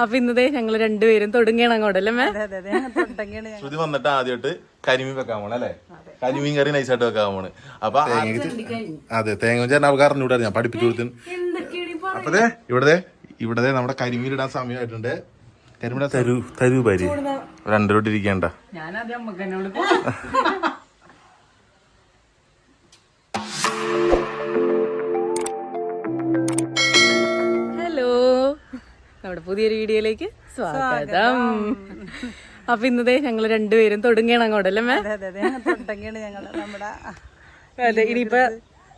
അപ്പൊ ഇന്നതേ ഞങ്ങൾ രണ്ടുപേരും തുടങ്ങിയാണ് അങ്ങോട്ടല്ലേ മേ? ശ്രുതി വന്നിട്ട് ആദ്യമായിട്ട് കരിമീൻ വെക്കാൻ പോണ അല്ലേ? കരിമീൻ കറി നൈസായിട്ട് വെക്കാൻ പോണ്. അപ്പൊ അതെ തേങ്ങ ചേട്ടൻ അവർക്ക് ഞാൻ പഠിപ്പിച്ചു കൊടുത്തു. അപ്പതേ ഇവിടെ ഇവിടെ നമ്മുടെ കരിമീൻ ഇടാൻ സമയമായിട്ടുണ്ട്. കരിമീൻ തരൂ തരൂ പരി രണ്ടരോട്ട് ഇരിക്കണ്ട. ഞാനാദ്യം അമ്മയ്ക്ക് എന്നോട് നമ്മുടെ പുതിയൊരു വീഡിയോയിലേക്ക് സ്വാഗതം. അപ്പൊ ഇന്നതേ ഞങ്ങൾ രണ്ടുപേരും തുടങ്ങിയാണ് അങ്ങോട്ടല്ലേ മേ? അതെ ഇനിയിപ്പൊ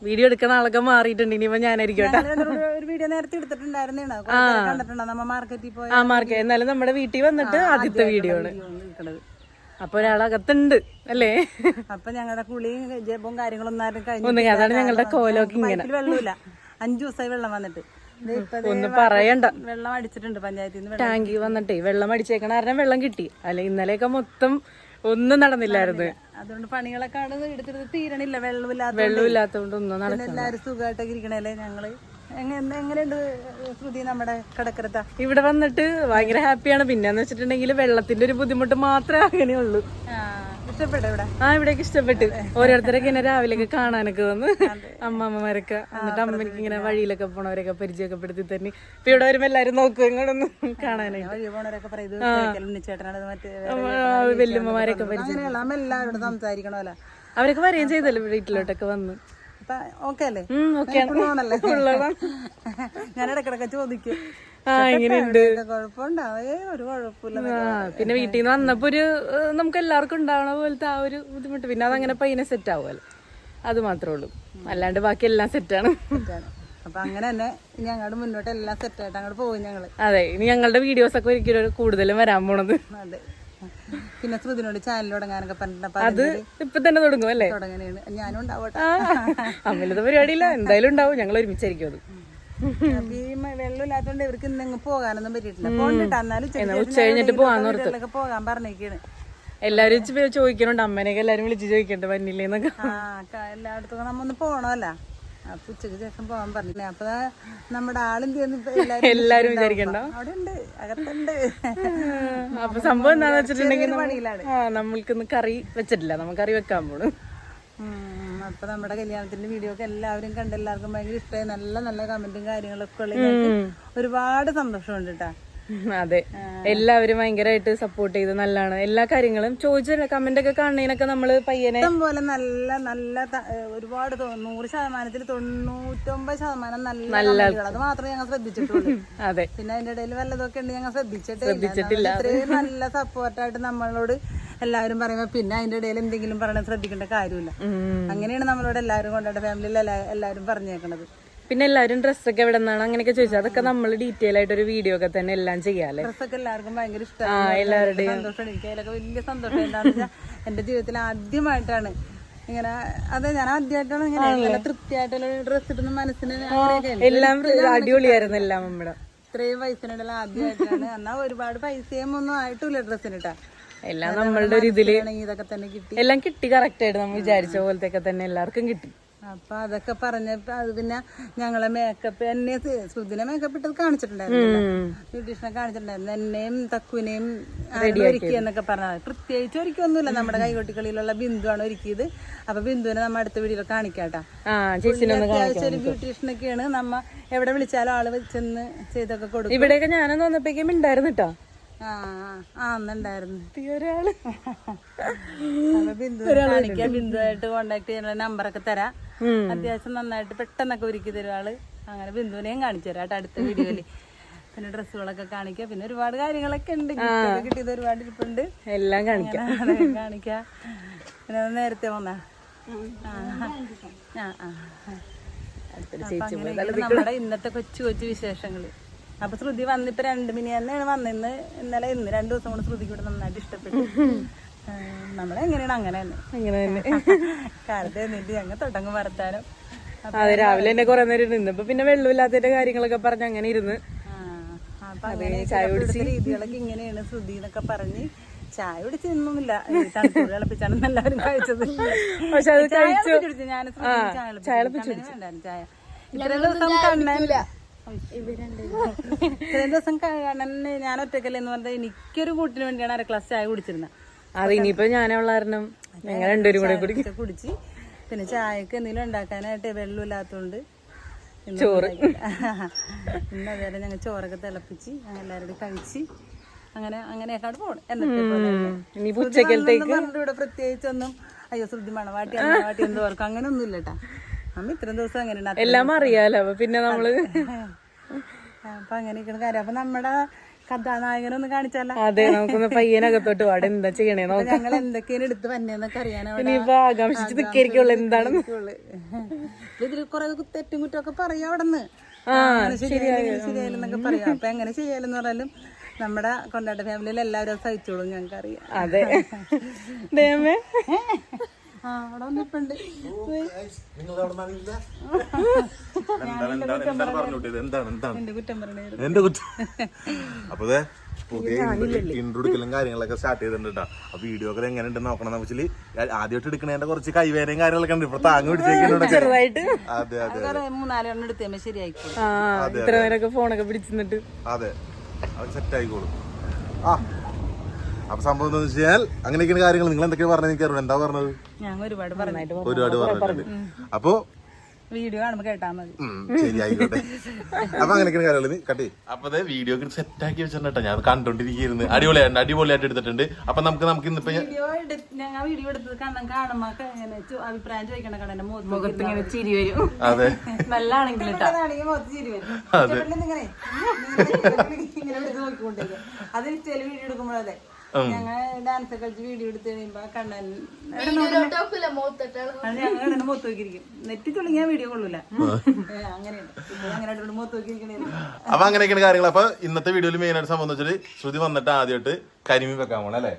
വീഡിയോ എടുക്കുന്ന ആളൊക്കെ മാറിയിട്ടുണ്ട് ഇനിയിപ്പോ ഞാനായിരിക്കും വീഡിയോ നേരത്തെ ആ മാർക്കറ്റ്. എന്നാലും നമ്മുടെ വീട്ടിൽ വന്നിട്ട് ആദ്യത്തെ വീഡിയോ ആണ്. അപ്പൊ ഒരാളകത്തുണ്ട് അല്ലേ? അപ്പൊ ഞങ്ങളുടെ കുളിയും ജപവും കാര്യങ്ങളൊന്നും ആരും കഴിഞ്ഞു അതാണ് ഞങ്ങളുടെ കോലൊക്കെ ഇങ്ങനെ. വെള്ളമില്ല. അഞ്ചു ദിവസമായി വെള്ളം വന്നിട്ട്. ഒന്ന് പറയണ്ട. വെള്ളം അടിച്ചിട്ടുണ്ട് പഞ്ചായത്തിൽ നിന്ന് ടാങ്കി വന്നിട്ടേ വെള്ളം അടിച്ചേക്കണ കാരണം വെള്ളം കിട്ടി. അല്ല ഇന്നലെയൊക്കെ മൊത്തം ഒന്നും നടന്നില്ലായിരുന്നു. അതുകൊണ്ട് പണികളൊക്കെ ആണ് എടുത്തിട്ട് തീരണില്ല വെള്ളമില്ലാത്ത വെള്ളം ഇല്ലാത്തതുകൊണ്ട് ഒന്നും നടക്കില്ല സുഖമായിട്ടൊക്കെ ഇരിക്കണല്ലേ ഞങ്ങൾ? എങ്ങനെ എങ്ങനെയുണ്ട് ശ്രുതി നമ്മുടെ കടക്കരത്ത? ഇവിടെ വന്നിട്ട് ഭയങ്കര ഹാപ്പിയാണ്. പിന്നെന്ന് വെച്ചിട്ടുണ്ടെങ്കിൽ വെള്ളത്തിന്റെ ഒരു ബുദ്ധിമുട്ട് മാത്രമേ അങ്ങനെയുള്ളൂ. ആ ഇവിടേക്ക് ഇഷ്ടപ്പെട്ടു. ഓരോരുത്തരൊക്കെ ഇങ്ങനെ രാവിലെയൊക്കെ കാണാനൊക്കെ വന്ന് അമ്മമ്മമാരൊക്കെ എന്നിട്ട് അമ്മയ്ക്ക് ഇങ്ങനെ വഴിയിലൊക്കെ പോണവരൊക്കെ പരിചയമൊക്കെ പെടുത്തി തന്നെ ഇപ്പൊ ഇവിടെ വരുമ്പോ എല്ലാരും നോക്കും ഇങ്ങോട്ടൊന്ന് കാണാനായിട്ട്. വല്യമ്മമാരൊക്കെ പരിചയം സംസാരിക്കണമല്ലോ അവരൊക്കെ വരികയും ചെയ്തല്ലോ വീട്ടിലോട്ടൊക്കെ വന്ന്. ഓക്കെ അല്ലേ? ഞാൻ ഇടക്കിടക്ക് ചോദിക്കും. ആ പിന്നെ വീട്ടിൽ നിന്ന് വന്നപ്പോ ഒരു നമുക്ക് എല്ലാവർക്കും ഉണ്ടാവണ പോലത്തെ ആ ഒരു ബുദ്ധിമുട്ട്. പിന്നെ അതങ്ങനെ പയ്യനെ സെറ്റ് ആവുമല്ലോ. അത് മാത്രമേ ഉള്ളൂ. അല്ലാണ്ട് ബാക്കി എല്ലാം സെറ്റാണ്. അപ്പൊ അങ്ങനെ തന്നെ ഞങ്ങളുടെ മുന്നോട്ട് എല്ലാം സെറ്റായിട്ട് അങ്ങോട്ട് പോകും ഞങ്ങൾ. അതെ ഇനി ഞങ്ങളുടെ വീഡിയോസ് ഒക്കെ ഒരിക്കലും കൂടുതലും വരാൻ പോണത്. അതെ. പിന്നെ ശ്രുതിനോട് ചാനൽ തുടങ്ങാനൊക്കെ പറഞ്ഞിട്ട് അത് ഇപ്പൊ തന്നെ തുടങ്ങും അല്ലേ? തുടങ്ങാനാണ് ഞാനും ഉണ്ടാവട്ടെ. അമ്മയിലത്തെ പരിപാടിയില്ല. എന്തായാലും ഉണ്ടാവും. ഞങ്ങൾ ഒരുമിച്ചായിരിക്കും അത്. വെള്ളമില്ലാത്തോണ്ട് ഇവർക്ക് ഇന്നെങ്ങ് പോകാനൊന്നും പറ്റിയിട്ടില്ല. പോകണ്ടിട്ട് എന്നാലും ചെറിയ ഉച്ച കഴിഞ്ഞിട്ട് പോകാൻ പോകാൻ പറഞ്ഞേക്കാണ് എല്ലാരും ചോദിക്കണുണ്ട്. അമ്മനെയൊക്കെ എല്ലാരും വിളിച്ച് ചോദിക്കണ്ട വന്നില്ലേന്നൊക്കെ എല്ലായിടത്തും നമ്മൊന്ന് പോണമല്ല അപ്പൊ ഉച്ചയ്ക്ക് ശേഷം പോകാൻ പറഞ്ഞു അപ്പൊ നമ്മുടെ ആളും എല്ലാരും വിചാരിക്കണ്ടോ? അവിടെ ഉണ്ട് അകത്തുണ്ട് അപ്പൊ സംഭവം എന്താന്ന് വെച്ചിട്ടുണ്ടെങ്കിൽ നമ്മൾക്കിന്ന് കറി വെച്ചിട്ടില്ല. നമുക്ക് കറി വെക്കാൻ പോണു. ഉം, അപ്പൊ നമ്മുടെ കല്യാണത്തിന്റെ വീഡിയോ ഒക്കെ എല്ലാവരും കണ്ട് എല്ലാവർക്കും ഭയങ്കര ഇഷ്ടമായി നല്ല നല്ല കമന്റും കാര്യങ്ങളൊക്കെ ഉള്ള ഒരുപാട് സന്തോഷമുണ്ട് കേട്ടാ അതെ. എല്ലാവരും ഭയങ്കരമായിട്ട് സപ്പോർട്ട് ചെയ്ത് നല്ലതാണ് എല്ലാ കാര്യങ്ങളും ചോദിച്ചു കമന്റ് ഒക്കെ കാണുന്നതിനൊക്കെ നമ്മൾ പയ്യനെ പോലെ നല്ല നല്ല ഒരുപാട് നൂറ് ശതമാനത്തിൽ തൊണ്ണൂറ്റൊമ്പത് ശതമാനം നല്ല അത് മാത്രമേ ഞങ്ങൾ ശ്രദ്ധിച്ചിട്ടുള്ളൂ. അതെ. പിന്നെ അതിന്റെ ഇടയിൽ വല്ലതൊക്കെ ഉണ്ട് ഞങ്ങൾ ശ്രദ്ധിച്ചിട്ടില്ല. ഇത്രയും നല്ല സപ്പോർട്ടായിട്ട് നമ്മളോട് എല്ലാവരും പറയുമ്പോ പിന്നെ അതിന്റെ ഇടയിൽ എന്തെങ്കിലും പറയണത് ശ്രദ്ധിക്കേണ്ട കാര്യമില്ല. അങ്ങനെയാണ് നമ്മളോട് എല്ലാവരും കൊണ്ടാട്ട ഫാമിലിയിൽ എല്ലാവരും പറഞ്ഞേക്കണത്. പിന്നെ എല്ലാവരും ഡ്രസ്സൊക്കെ എവിടെ നിന്നാണ്? അങ്ങനെയൊക്കെ ചോദിച്ചത് അതൊക്കെ നമ്മൾ ഡീറ്റെയിൽ ആയിട്ട് ഒരു വീഡിയോ ഒക്കെ തന്നെ എല്ലാം ചെയ്യാല്ലേ ഡ്രസ്സൊക്കെ എല്ലാവർക്കും ഭയങ്കര ഇഷ്ടമാണ്. സന്തോഷമാണ് എനിക്ക് അതിലൊക്കെ വലിയ സന്തോഷം എന്താണെന്ന് വെച്ചാൽ എന്റെ ജീവിതത്തിൽ ആദ്യമായിട്ടാണ് ഇങ്ങനെ അതെ ഞാൻ ആദ്യമായിട്ടാണ് ഇങ്ങനെ നല്ല തൃപ്തിയായിട്ടുള്ള ഡ്രസ്സ് ഇടുന്ന മനസ്സിന് എല്ലാം അടിപൊളിയായിരുന്നു എല്ലാം നമ്മുടെ ഇത്രയും പൈസ ആദ്യമായിട്ടാണ്. എന്നാ ഒരുപാട് പൈസയും ഒന്നും ആയിട്ടില്ല ഡ്രസ്സിനിട്ടാ എല്ലാം നമ്മളുടെ ഒരു ഇതിൽ ഇതൊക്കെ തന്നെ കിട്ടി. എല്ലാം കിട്ടി കറക്റ്റ് ആയിട്ട് നമ്മൾ വിചാരിച്ച പോലത്തെ ഒക്കെ തന്നെ എല്ലാവർക്കും കിട്ടി. അപ്പൊ അതൊക്കെ പറഞ്ഞപ്പോ അത് പിന്നെ ഞങ്ങളെ മേക്കപ്പ് എന്നെ സുദിനെ മേക്കപ്പ് ഇട്ടത് കാണിച്ചിട്ടുണ്ടായിരുന്നു ബ്യൂട്ടീഷനെ കാണിച്ചിട്ടുണ്ടായിരുന്നു. എന്നെയും തക്കുവിനെയും ഒരുക്കി എന്നൊക്കെ പറഞ്ഞത് പ്രത്യേകിച്ച് ഒരുക്കൊന്നുമില്ല നമ്മുടെ കൈകൊട്ടിക്കളിയിലുള്ള ബിന്ദുവാണ് ഒരുക്കിയത്. അപ്പൊ ബിന്ദുവിനെ നമ്മ അടുത്ത വീഡിയോയിൽ കാണിക്കാട്ടാ. അത്യാവശ്യം ഒരു ബ്യൂട്ടീഷ്യനൊക്കെയാണ് നമ്മ എവിടെ വിളിച്ചാലും ആൾ ചെന്ന് ചെയ്തൊക്കെ കൊടുക്കും. ഇവിടെയൊക്കെ ഞാനൊന്നും വന്നപ്പോഴേക്കും ഉണ്ടായിരുന്നു കേട്ടോ ബിന്ദുവായിട്ട് കോണ്ടാക്ട് ചെയ്യാനുള്ള നമ്പറൊക്കെ തരാം. അത്യാവശ്യം നന്നായിട്ട് പെട്ടെന്നൊക്കെ ഒരുക്കി തരും ആൾ അങ്ങനെ ബിന്ദുവിനെയും കാണിച്ചു തരാം കേട്ടോ അടുത്ത വീഡിയോയിൽ പിന്നെ ഡ്രസ്സുകളൊക്കെ കാണിക്കാം. പിന്നെ ഒരുപാട് കാര്യങ്ങളൊക്കെ ഉണ്ട്. കിട്ടിയത് ഒരുപാട് ഇരിപ്പുണ്ട്. എല്ലാം കാണിക്കാം. കാണിക്കാം. പിന്നെ നേരത്തെ വന്നാ? ആ ആ നമ്മുടെ ഇന്നത്തെ കൊച്ചു കൊച്ചു വിശേഷങ്ങൾ. അപ്പൊ ശ്രുതി വന്നിപ്പോ രണ്ട് മിനി തന്നെയാണ് വന്നിന്ന്. ഇന്നലെ ഇന്ന് രണ്ടു ദിവസം കൊണ്ട് ശ്രുതിക്ക് ഇവിടെ നന്നായിട്ട് ഇഷ്ടപ്പെട്ടു. നമ്മളെങ്ങനെയാണ് അങ്ങനെ തന്നെ. അങ്ങനെ തന്നെ. കാലത്ത് എന്നിട്ട് ഞങ്ങൾ തൊട്ടങ്ങ് വർത്താനം. അതെ രാവിലെ തന്നെ കുറെ നേരം ഇരുന്ന്. ഇപ്പൊ പിന്നെ വെള്ളമില്ലാത്തതിന്റെ കാര്യങ്ങളൊക്കെ പറഞ്ഞ് അങ്ങനെ ഇരുന്ന്. അപ്പൊ ഇവിടുത്തെ രീതികളൊക്കെ ഇങ്ങനെയാണ് ശ്രുതി എന്നൊക്കെ പറഞ്ഞ് ചായ കുടിച്ച് നിന്നൊന്നുമില്ല. തണുപ്പ് തിളപ്പിച്ചാണ് എല്ലാവരും കഴിച്ചത്. പക്ഷെ അത് ചായ കഴിച്ചു. ഞാൻ ചായ വേണ്ടായിരുന്നു ചായ. ഇത്രയും ദിവസം കണ്ണൻ ഇത്രയും ദിവസം കാണാൻ ഞാൻ ഒറ്റക്കല്ലേ എന്ന് പറഞ്ഞാൽ എനിക്കൊരു കൂട്ടിന് വേണ്ടിയാണ് അര ക്ലാസ് ചായ കുടിച്ചിരുന്നത് അത് ഇനിയിപ്പോ ഞാനുള്ള കാരണം ഞങ്ങൾ രണ്ടുപേരും കൂടെ കൂടി കുടിച്ച് പിന്നെ ചായക്ക് എന്തെങ്കിലും ഉണ്ടാക്കാനായിട്ട് വെള്ളമില്ലാത്തതുകൊണ്ട് ഇന്ന് ചോറ്. ഇന്ന് അതേപോലെ ഞങ്ങൾ ചോറൊക്കെ തിളപ്പിച്ച് എല്ലാവരും കഴിച്ച് അങ്ങനെ അങ്ങനെയൊക്കെ പോകണം ഉച്ചക്കലത്തേക്ക് ഇവിടെ പ്രത്യേകിച്ചൊന്നും. അയ്യോ ശ്രുതി മണവാട്ടി മണവാട്ടി എന്തോർക്കും അങ്ങനെ ഒന്നും ഇല്ലട്ടാ അമ്മ ഇത്രയും ദിവസം അങ്ങനെ. എല്ലാം അറിയാലോ. അപ്പൊ പിന്നെ നമ്മൾ അപ്പൊ അങ്ങനെയൊക്കെയാണ് കാര്യം. അപ്പൊ നമ്മുടെ കഥാനായകനൊന്ന് കാണിച്ചാലോ? അതെ നമുക്കൊന്ന് പയ്യനകത്തോട്ട് പാടെ എന്താ ചെയ്യണേ അപ്പൊ ഞങ്ങൾ എന്തൊക്കെയാണ് എടുത്ത് വന്നേന്നൊക്കെ അറിയാനാ ഇനിയിപ്പോ ആകാംക്ഷിച്ച് നിക്കായിരിക്കുള്ളു എന്താണെന്ന്. ഇതിൽ കുറെ തെറ്റും കുറ്റമൊക്കെ പറയാം അവിടെ നിന്ന് ശരിയായില്ലെന്നൊക്കെ പറയാം. അപ്പൊ എങ്ങനെ ചെയ്യാലെന്ന് പറഞ്ഞാലും നമ്മുടെ കൊണ്ടാട്ട ഫാമിലിയിൽ എല്ലാവരും സഹിച്ചോളും ഞങ്ങൾക്ക് അറിയാം അതെ എന്റെ കുറ്റം അപ്പൊ പുതിയ ഇൻട്രൊടുക്കലും കാര്യങ്ങളൊക്കെ സ്റ്റാർട്ട് ചെയ്തിട്ടുണ്ട് അപ്പൊ വീഡിയോ ഒക്കെ എങ്ങനെ ഉണ്ടെന്ന് നോക്കണം വെച്ചാൽ ആദ്യമായിട്ട് എടുക്കണേന്റെ കുറച്ച് കൈവേനയും കാര്യങ്ങളൊക്കെ ഉണ്ട്. ഇപ്പൊ താങ്ങ് പിടിച്ചേക്കുന്നുണ്ട് അതെ അത് സെറ്റ് ആയിക്കോളും. ആ അപ്പൊ സംഭവം എന്താന്ന് വെച്ചാൽ അങ്ങനെയൊക്കെയാണ് കാര്യങ്ങൾ നിങ്ങൾ എന്തൊക്കെയാ പറഞ്ഞത് എനിക്ക് അറിയണം എന്താ പറഞ്ഞത് ഞങ്ങൾ ഒരുപാട് പറഞ്ഞത് ഒരുപാട് പറഞ്ഞിട്ടുണ്ട് അപ്പൊ വീഡിയോ കാണുമ്പോ കേട്ടാ മതി ഉം, ശരി ആയിക്കോട്ടെ അപ്പൊ അങ്ങനെയൊക്കെയാണ് കാര്യങ്ങൾ കട്ടി അപ്പൊ അതെ വീഡിയോ സെറ്റ് ആക്കി വെച്ചിട്ടുണ്ട് ഞാൻ കണ്ടോണ്ടിരിക്കുന്നു അടിപൊളിയായിട്ട് അടിപൊളിയായിട്ട് എടുത്തിട്ടുണ്ട് അപ്പൊ നമുക്ക് നമുക്ക് ഇന്നിപ്പോ ഞാൻ- വീഡിയോ എടുത്ത് വീഡിയോ എടുത്തത് കാണുമ്പോ അഭിപ്രായം ചോദിക്കണ മുഖത്ത് ഇങ്ങനെ ചിരി വരും അതെ വീഡിയോ എടുക്കുമ്പോഴതെ ഞങ്ങൾ ഡാൻസ് കളിച്ച് വീഡിയോ എടുത്ത് കഴിയുമ്പോ കണ്ണൻ ഞങ്ങൾ നോക്കിയിരിക്കും. നെറ്റ് വീഡിയോ കൊള്ളൂല. അങ്ങനെയുണ്ട്. അങ്ങനെ നോക്കിയിരിക്കണേ അപ്പൊ അങ്ങനെയൊക്കെയാണ് കാര്യങ്ങൾ അപ്പൊ ഇന്നത്തെ വീഡിയോയിൽ മെയിൻ ആയിട്ട് സംബന്ധിച്ചിട്ട് ശ്രുതി വന്നിട്ട് ആദ്യമായിട്ട് കരിമീൻ വെക്കാൻ പോണ അല്ലേ?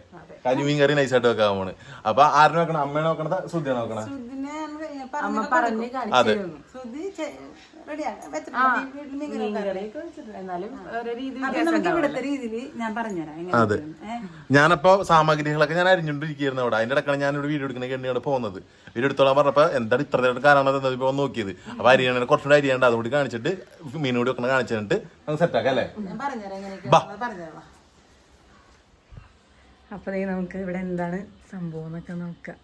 കരിമീൻ കറി നൈസായിട്ട് വെക്കാൻ പോണ്. അപ്പൊ ആരും വെക്കണം? അമ്മയെ നോക്കണത് ശ്രുതിയാണ് നോക്കണേ ഇതിനെ അമ്മ പറഞ്ഞ് അതെ. അതെ. ഞാനപ്പോ സാമഗ്രികളൊക്കെ ഞാൻ അരിഞ്ഞോണ്ടിരിക്കുന്നു അവിടെ. അതിന്റെ ഇടക്കാണ് ഞാൻ ഇവിടെ വീഡിയോ എടുക്കുന്ന കെണ്ണിയാണ് പോകുന്നത്. വീഡിയോ എടുത്തോളാൻ പറഞ്ഞപ്പോ എന്താ ഇത്ര നേരം കാരണം ഇപ്പൊ നോക്കിയത്? അപ്പൊ അരിയാണ് കുറച്ചുകൂടി അരിയാണ്ട് അതുകൂടി കാണിച്ചിട്ട് മീനുകൂടി കൂടി വെക്കണ കാണിച്ചിട്ട് നമുക്ക് സെറ്റ് ആക്കാം അല്ലേ? പറഞ്ഞുതരാം. അപ്പൊ നമുക്ക് ഇവിടെ എന്താണ് സംഭവം എന്നൊക്കെ നോക്കാം.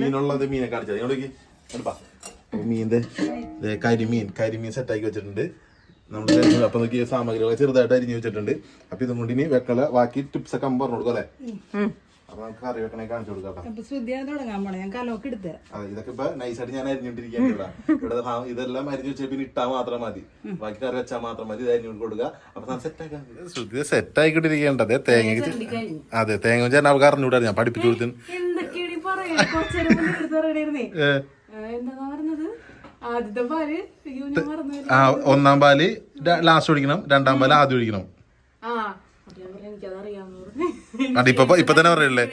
മീനുള്ളത് മീനെ കാണിച്ചത്. ദേ കരിമീൻ. കരിമീൻ സെറ്റ് ആക്കി വെച്ചിട്ടുണ്ട്. നമ്മൾ അപ്പൊ നോക്കി സാമഗ്രികളെ ചെറുതായിട്ട് അരിഞ്ഞു വെച്ചിട്ടുണ്ട്. അപ്പൊ ഇതും കൊണ്ട് ഇനി വെക്കല. ബാക്കി ടിപ്സ് ഒക്കെ പറഞ്ഞു കൊടുക്കും അല്ലേ? അപ്പൊ നമുക്ക് കറി വെക്കണേ കാണിച്ചു കൊടുക്കാം. അപ്പൊ തുടങ്ങാൻ പോണേ. ഞാൻ കലോക്ക് എടുത്തു അതെ ഇതൊക്കെ ഇപ്പൊ നൈസായിട്ട് ഞാൻ ഇവിടെ. ഇവിടെ ഇതെല്ലാം അരിഞ്ഞു വെച്ചാൽ പിന്നെ ഇട്ടാ മാത്രം മതി. ബാക്കി കറി വെച്ചാൽ മാത്രം മതി. ഇത് അരിഞ്ഞു കൊടുക്കുക. അപ്പൊ സെറ്റ് ആക്കാം. ശ്രുതി സെറ്റ് ആയിക്കൊണ്ടിരിക്കേണ്ടത് തേങ്ങ അതെ തേങ്ങ വെച്ചാൽ അവർക്ക് അറിഞ്ഞൂടാ ഞാൻ പഠിപ്പിച്ചു കൊടുത്തു. എന്തൊക്കെയാണ് എന്താ പറഞ്ഞത്? ആ ഒന്നാം പാൽ ലാസ്റ്റ് ഒഴിക്കണം. രണ്ടാം പാൽ ആദ്യം ഒഴിക്കണം. അത് ഇപ്പൊ ഇപ്പൊ തന്നെ പറഞ്ഞില്ലേ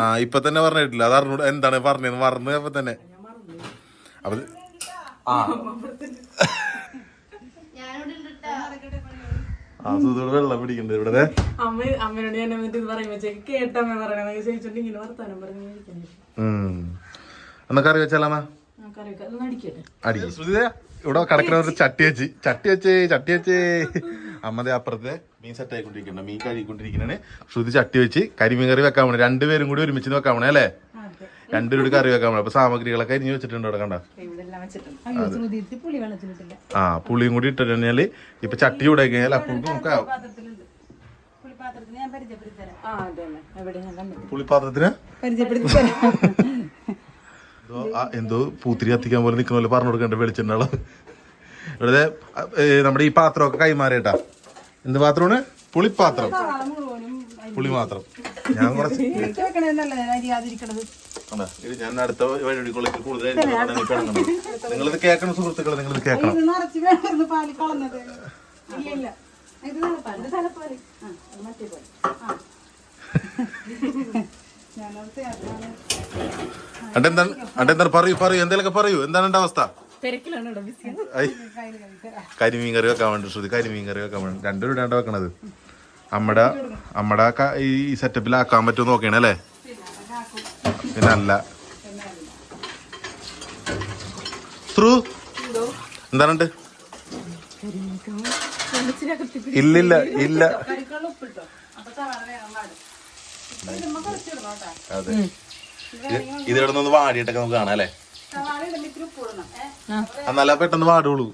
ആ ഇപ്പൊ തന്നെ പറഞ്ഞിട്ടില്ല. അത് അറിഞ്ഞു എന്താണ് പറഞ്ഞത്? മറന്നു അപ്പൊ തന്നെ. അപ്പൊ ആ. ആ സുധോട് വെള്ളം പിടിക്കണ്ടേ ഇവിടെ. അമ്മ അമ്മയോട് ഞാൻ എന്നിട്ട് ഇത് പറയുമ്പോ കേട്ടമ്മ പറയണത് ചോദിച്ചോണ്ട് ഇങ്ങനെ വർത്താനം പറഞ്ഞു എന്നാ കറി വെച്ചാലാന്നാ ശ്രുതി ഇവിടെ കിടക്കുന്ന ഒരു ചട്ടി വെച്ച്. ചട്ടി വെച്ചേ ചട്ടി വെച്ചേ. അമ്മതെ അപ്പുറത്തെ. മീൻ സെറ്റ് ആയിക്കൊണ്ടിരിക്കണം മീൻ കഴുകിക്കൊണ്ടിരിക്കണേ ശ്രുതി ചട്ടി വെച്ച് കരിമീൻ കറി വെക്കാൻ വേണം രണ്ടുപേരും കൂടി ഒരുമിച്ച് വെക്കാൻ പോണേ അല്ലേ? രണ്ടുപേരും കറി വെക്കാൻ വേണം അപ്പൊ സാമഗ്രികളൊക്കെ അരിഞ്ഞു വെച്ചിട്ടുണ്ട് അവിടെ കണ്ട? ആ പുളിയും കൂടി ഇട്ടിട്ട് കഴിഞ്ഞാൽ ഇപ്പൊ ചട്ടി കൂടെ കഴിഞ്ഞാൽ അപ്പോഴും കണ്ടു പുളിപ്പാത്രത്തിന് എന്തോ പൂത്തിരി കത്തിക്കാൻ പോലെ നിൽക്കുന്ന പോലെ പറഞ്ഞു കൊടുക്കണ്ട വെളിച്ചെണ്ണ ഇവിടെ നമ്മുടെ ഈ പാത്രമൊക്കെ കൈമാറിയിട്ടാ. എന്ത് പാത്രമാണ്? പുളിപ്പാത്രം. പുളി മാത്രം ഞാൻ കുറച്ച് ഞാൻ അടുത്ത വഴികൊള്ളിക്ക് കൂടുതൽ നിങ്ങളിത് കേൾക്കണം സുഹൃത്തുക്കളെ നിങ്ങളിത് കേൾക്കണം. അണ്ടെന്താണ് അണ്ടെന്താണ് പറയൂ പറയൂ. എന്തെങ്കിലുമൊക്കെ പറയൂ. എന്താണ് എന്റെ അവസ്ഥ? തിരക്കിലാണ് കരിമീൻ കറി വെക്കാൻ വേണ്ടി ശ്രുതി കരിമീൻ കറി വെക്കാൻ വേണ്ടി. രണ്ടുപേരും ഇടാണ്ട് വെക്കണത്. അമ്മടെ അമ്മടെ ഈ സെറ്റപ്പിലാക്കാൻ പറ്റുമോ നോക്കണേ അല്ലേ? പിന്നെ അല്ല. ത്രൂ എന്താണുണ്ട്? ഇല്ലില്ല ഇല്ല. അതെ. ഇത് ഇവിടെ നിന്ന് വാടിയിട്ടൊക്കെ നമുക്ക് കാണാം അല്ലേ? എന്നാലേ പെട്ടെന്ന് പാടുള്ളൂ.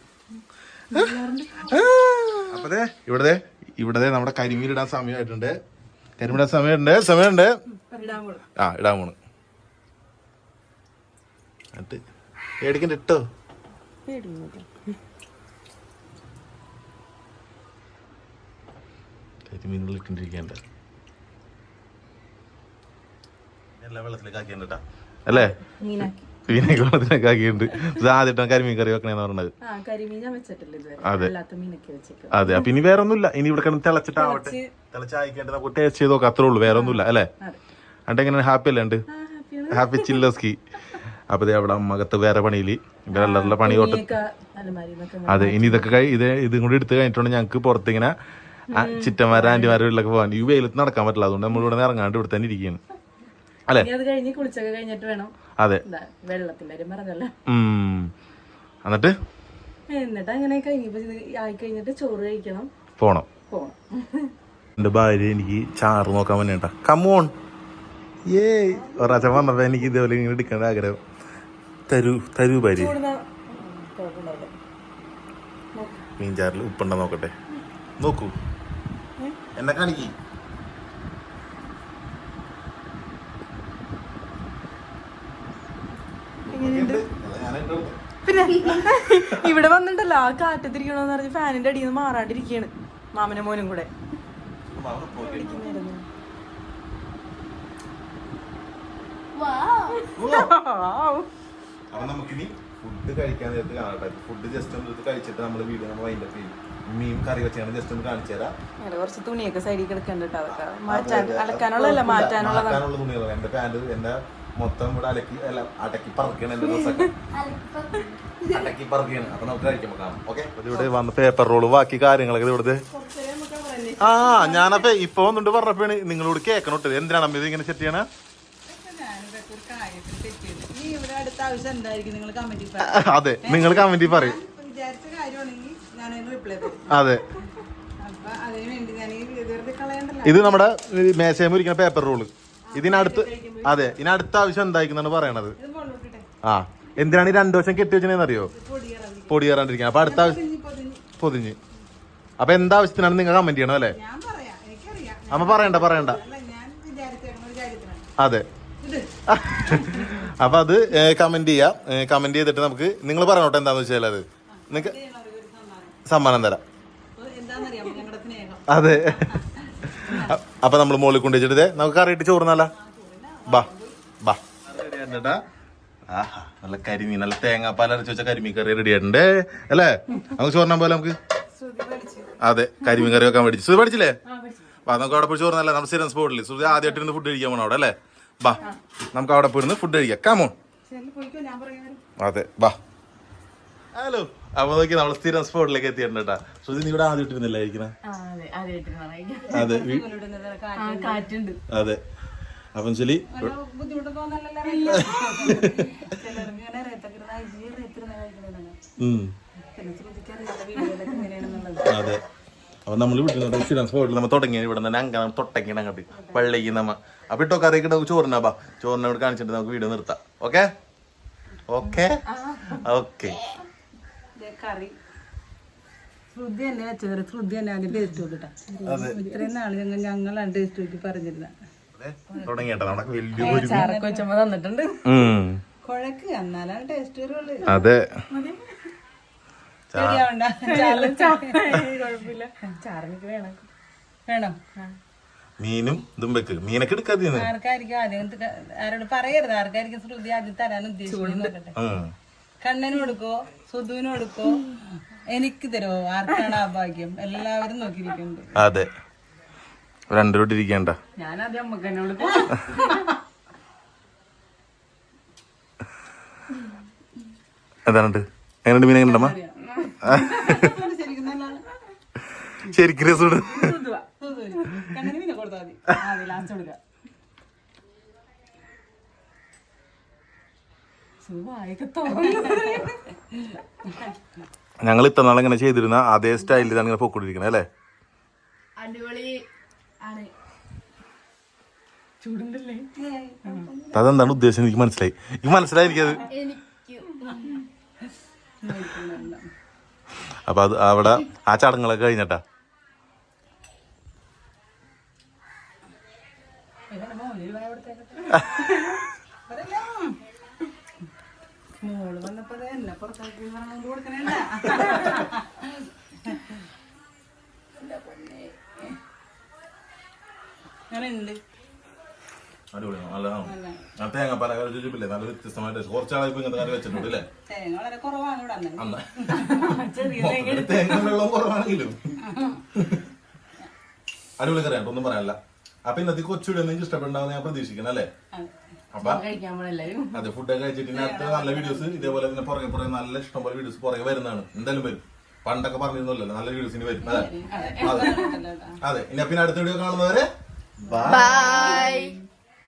അപ്പതേ ദേ ഇവിടെ ഇവിടെ നമ്മുടെ കരിമീൻ ഇടാൻ സമയമായിട്ടുണ്ട്. കരിമീൻ ഇടാൻ സമയമുണ്ട് സമയമുണ്ട്. ആ ഇടാൻ പോണ്. എന്നിട്ട് ഇട്ടോ. കരിമീനുകൾ ഇട്ടിരിക്കണ്ട. എല്ലാ വെള്ളത്തിലേക്ക് ആക്കിയാ അല്ലേ? മീനാക്കി. മീനൊക്കെ വെള്ളത്തിലേക്ക് ആക്കിയിട്ടുണ്ട് ആദ്യമായിട്ടാണ് കരിമീൻ കറി വെക്കണേന്ന് പറഞ്ഞത്. അതെ. അതെ അപ്പൊ ഇനി വേറെ ഒന്നുമില്ല ഇനി ഇവിടെ കിടന്ന് തിളച്ചിട്ടാവട്ടെ. തിളച്ചായിക്കേണ്ടത് നമുക്ക് ടേസ്റ്റ് ചെയ്ത് നോക്കാം. അത്രേ ഉള്ളൂ. വേറെ ഒന്നുമില്ല അല്ലേ അണ്ട് എങ്ങനെ ഹാപ്പി അല്ലേ ഉണ്ട് ഹാപ്പി ചില്ലസ്കി. അപ്പൊ അവിടെ അമ്മകത്ത് വേറെ പണിയിൽ. ഇവരെല്ലാവരുടെ പണി തൊട്ട് അതെ ഇനി ഇതൊക്കെ കഴി ഇത് ഇതും കൂടി എടുത്ത് കഴിഞ്ഞിട്ടുണ്ട്. ഞങ്ങൾക്ക് പുറത്തിങ്ങനെ ചിറ്റന്മാരും ആന്റിമാരും വീട്ടിലൊക്കെ പോകാൻ. ഈ വെയിലത്ത് നടക്കാൻ പറ്റില്ല. അതുകൊണ്ട് നമ്മൾ ഇവിടെ ഇറങ്ങാണ്ട് ഇവിടെ തന്നെ ഇരിക്കുകയാണ്. അല്ലേ? അത് കഴിഞ്ഞ് കുളിച്ചൊക്കെ കഴിഞ്ഞിട്ട് വേണം. അതെ. വെള്ളത്തിന്റെ കാര്യം പറഞ്ഞല്ല. എന്നിട്ട്? എന്നിട്ട് അങ്ങനെ കഴിഞ്ഞപ്പോ ആയി കഴിഞ്ഞിട്ട് ചോറ് കഴിക്കണം. പോണം. പോണം. എന്റെ ഭാര്യ എനിക്ക് ചാറ് നോക്കാൻ വേണ്ടിട്ടാ. കമ്മോൺ ഏ ഒരാച്ച വന്നപ്പോ എനിക്ക് ഇതേപോലെ ഇങ്ങനെ എടുക്കേണ്ട ആഗ്രഹം. തരൂ തരൂ ഭാര്യ. മീൻചാറിൽ ഉപ്പുണ്ടോ നോക്കട്ടെ. നോക്കൂ. എന്നെ കാണിക്കി. പിന്നെ ഇവിടെ വന്നിട്ടല്ലോ ആ കാറ്റ് തിരിക്കണോന്ന് പറഞ്ഞ് ഫാനിന്റെ അടിയിൽ നിന്ന് മാറാണ്ടിരിക്കാണ് മാമനും മോനും കൂടെ. അപ്പൊ നമുക്കിനി ഫുഡ് കഴിക്കാൻ നേരത്ത് കാണട്ടെ. ഫുഡ് ജസ്റ്റ് ഒന്ന് കഴിച്ചിട്ട് നമ്മൾ വീഡിയോ നമ്മൾ വൈൻഡപ്പ് ചെയ്യും. മീൻ കറി വെച്ചാണ് ജസ്റ്റ് ഒന്ന് കാണിച്ചു തരാം. കുറച്ച് തുണിയൊക്കെ സൈഡിൽ മാറ്റാനുള്ളതാണ്. അലക്കാനുള്ള തുണികളാണ്. എന്റെ പാന്റ് എന്റെ മൊത്തം ഇവിടെ അലക്കി അല്ല അടക്കി പറക്കണ എന്റെ ഡ്രസ്സൊക്കെ അടക്കി പറക്കുകയാണ് അപ്പൊ നമുക്ക് കഴിക്കുമ്പോ കാണാം. ഓക്കെ ഇവിടെ വന്ന പേപ്പർ റോൾ ബാക്കി കാര്യങ്ങളൊക്കെ ഇവിടുത്തെ ആ ഞാനപ്പോ ഇപ്പൊ വന്നിട്ട് പറഞ്ഞപ്പോഴാണ് നിങ്ങളോട് കേൾക്കണം എന്തിനാണ് അമ്മ ഇത് ഇങ്ങനെ സെറ്റ് ചെയ്യണ? അതെ നിങ്ങൾ കമന്റിൽ പറയും. അതെ. ഇത് നമ്മുടെ മേശയം ഇരിക്കുന്ന പേപ്പർ റോൾ ഇതിനടുത്ത് അതെ ഇതിനടുത്ത ആവശ്യം എന്തായിരിക്കുന്നാണ് പറയണത്? ആ എന്തിനാണ് ഈ രണ്ടു വർഷം കെട്ടി വെച്ചതെന്ന് അറിയോ? പൊടി കയറാണ്ടിരിക്കാൻ അപ്പൊ അടുത്ത പൊതിഞ്ഞ്. അപ്പൊ എന്താ എന്താവശ്യത്തിനാണ് നിങ്ങൾ കമന്റ് ചെയ്യണം അല്ലേ? അമ്മ പറയണ്ട പറയണ്ട. അതെ. അപ്പൊ അത് കമന്റ് ചെയ്യാം. കമന്റ് ചെയ്തിട്ട് നമുക്ക് നിങ്ങൾ പറഞ്ഞോട്ടെ എന്താന്ന് വെച്ചാൽ അത്. നിങ്ങൾക്ക് സമ്മാനം. തരാം. അതെ. അപ്പൊ നമ്മൾ മുകളിൽ കൊണ്ട് വെച്ചിട്ട് ദേ നമുക്ക് കറിയിട്ട് ചോറുന്നല്ല ബാ. ബാ ആഹാ നല്ല കരിമീൻ നല്ല തേങ്ങാപ്പാൽ അരച്ച് വെച്ച കരിമീൻ കറി റെഡി ആയിട്ടുണ്ട്. അല്ലേ? നമുക്ക് ചോറിനാൻ പോലെ നമുക്ക്? അതെ കരിമീൻ കറി വെക്കാൻ പഠിച്ചു സുധി പഠിച്ചില്ലേ? വാ നമുക്ക് അവിടെ പോയി ചോറുന്നല്ല നമ്മുടെ സ്ഥിരം സ്പോട്ടിൽ സുധി ആദ്യമായിട്ട് ഇരുന്ന് ഫുഡ് കഴിക്കാൻ പോണം അവിടെ അല്ലേ? ബാ നമുക്ക് അവിടെ പോയിരുന്ന് ഫുഡ് കഴിക്കാം. കാമോ അതെ ബാ. ഹലോ. അപ്പൊ നോക്കി നമ്മൾ സ്ഥിരം സ്പോട്ടിലേക്ക് എത്തിയിട്ടുണ്ട് കേട്ടാ. ശ്രുതി നീ ഇവിടെ ആദ്യം ഇട്ടിരുന്നില്ല ഇരിക്കണ? അതെ അതെ വീ- കാറ്റുണ്ട്. അതെ. അപ്പം ശരി അതെ. അപ്പൊ നമ്മൾ വീട്ടിൽ സ്ഥിരം സ്പോട്ടിൽ നമ്മൾ തുടങ്ങി ഇവിടെ നിന്ന് അങ്ങനെ തൊട്ടങ്ങനെ അങ്ങോട്ട് പള്ളിക്ക് നമ്മ അപ്പൊ ഇട്ടോ കറിയൊക്കെ നമുക്ക് ചോറിനാ ബാ. ചോറിനെ ഇവിടെ കാണിച്ചിട്ട് നമുക്ക് വീഡിയോ നിർത്താം. ഓക്കെ? ഓക്കെ? ഓക്കെ. കറി. ശ്രുതി തന്നെ വെച്ചത് ശ്രുതി തന്നെ ടേസ്റ്റ് നോക്കിട്ടാ ഇത്രയും നാൾ ഞങ്ങൾ ഞങ്ങളാണ് ടേസ്റ്റ് നോക്കി പറഞ്ഞില്ല ചാറൊക്കെ തന്നിട്ടുണ്ട്. കുഴക്ക് എന്നാലാണ് ടേസ്റ്റ് വരുള്ളൂ. അതെ. ശരിയാവണ്ട. കുഴപ്പമില്ല. ചാറിനൊക്കെ വേണം. വേണം? മീനും ഇതും വെക്ക്. മീനൊക്കെ ആർക്കായിരിക്കും ആദ്യം ആരോട് പറയരുത്. ആർക്കായിരിക്കും ശ്രുതി ആദ്യം തരാൻ ഉദ്ദേശിക്കുന്നത്. കണ്ണനും കൊടുക്കോ സുധുവിനും കൊടുക്കോ എനിക്ക് തരുമോ ആർക്കാണ് ആ ഭാഗ്യം? എല്ലാവരും നോക്കിയിരിക്കുന്നുണ്ട്. അതെ. രണ്ടു ഇരിക്കണ്ട. അമ്മയ്ക്ക് തന്നെ എങ്ങനെയുണ്ട് മീൻ എങ്ങനെയുണ്ടമ്മ ശരിക്കും രസമുണ്ട് സുധുവിന്. കണ്ണന് പിന്നെ കൊടുത്താൽ മതി. ആ ലാസ്റ്റ് കൊടുക്കാം. ഞങ്ങൾ ഇത്ര നാൾ ഇങ്ങനെ ചെയ്തിരുന്ന അതേ സ്റ്റൈലിലാണ് തന്നെ ഇങ്ങനെ പൊക്കൊണ്ടിരിക്കണേ അല്ലേ? അടിപൊളി ആണ്. അതെന്താണ് ഉദ്ദേശം? എനിക്ക് മനസ്സിലായി. എനിക്ക് മനസ്സിലായി എനിക്കത് എനിക്ക് അപ്പൊ അത് അവിടെ ആ ചടങ്ങുകളൊക്കെ കഴിഞ്ഞട്ടാ? മോൾ വന്നപ്പോ ദേ എന്നെ പുറത്താക്കി പറഞ്ഞോണ്ട് കൊടുക്കണേ അങ്ങനെ ഉണ്ട് അടിപൊളിയാണ് നല്ലതാണ് തേങ്ങ പല രുചിപ്പില്ലേ? നല്ല വ്യത്യസ്തമായിട്ട് കുറച്ചാളായി ഇപ്പൊ ഇങ്ങനത്തെ കറി വെച്ചിട്ടുണ്ട് അല്ലേ? അന്ന്. തേങ്ങ വെള്ളം കുറവാണെങ്കിലും. അടിപൊളി കറിയാണ് ഒന്നും പറയാനില്ല. അപ്പൊ ഇന്നത്തെ കൊച്ചുകൂടി നിങ്ങൾക്ക് ഞാൻ പ്രതീക്ഷിക്കണം അല്ലേ? അപ്പൊ അതെ ഫുഡൊക്കെ കഴിച്ചിട്ട് ഇനി അടുത്ത നല്ല വീഡിയോസ് ഇതേപോലെ തന്നെ പുറകെ പുറകെ നല്ല ഇഷ്ടം പോലെ വീഡിയോസ് പുറകെ വരുന്നതാണ്. എന്തായാലും വരും. പണ്ടൊക്കെ പറഞ്ഞിരുന്നല്ലോ നല്ല വീഡിയോസ് ഇനി വരും. അതെ. അതെ. അതെ. ഇനി പിന്നെ അടുത്ത വീഡിയോ കാണുന്നവരെ ബൈ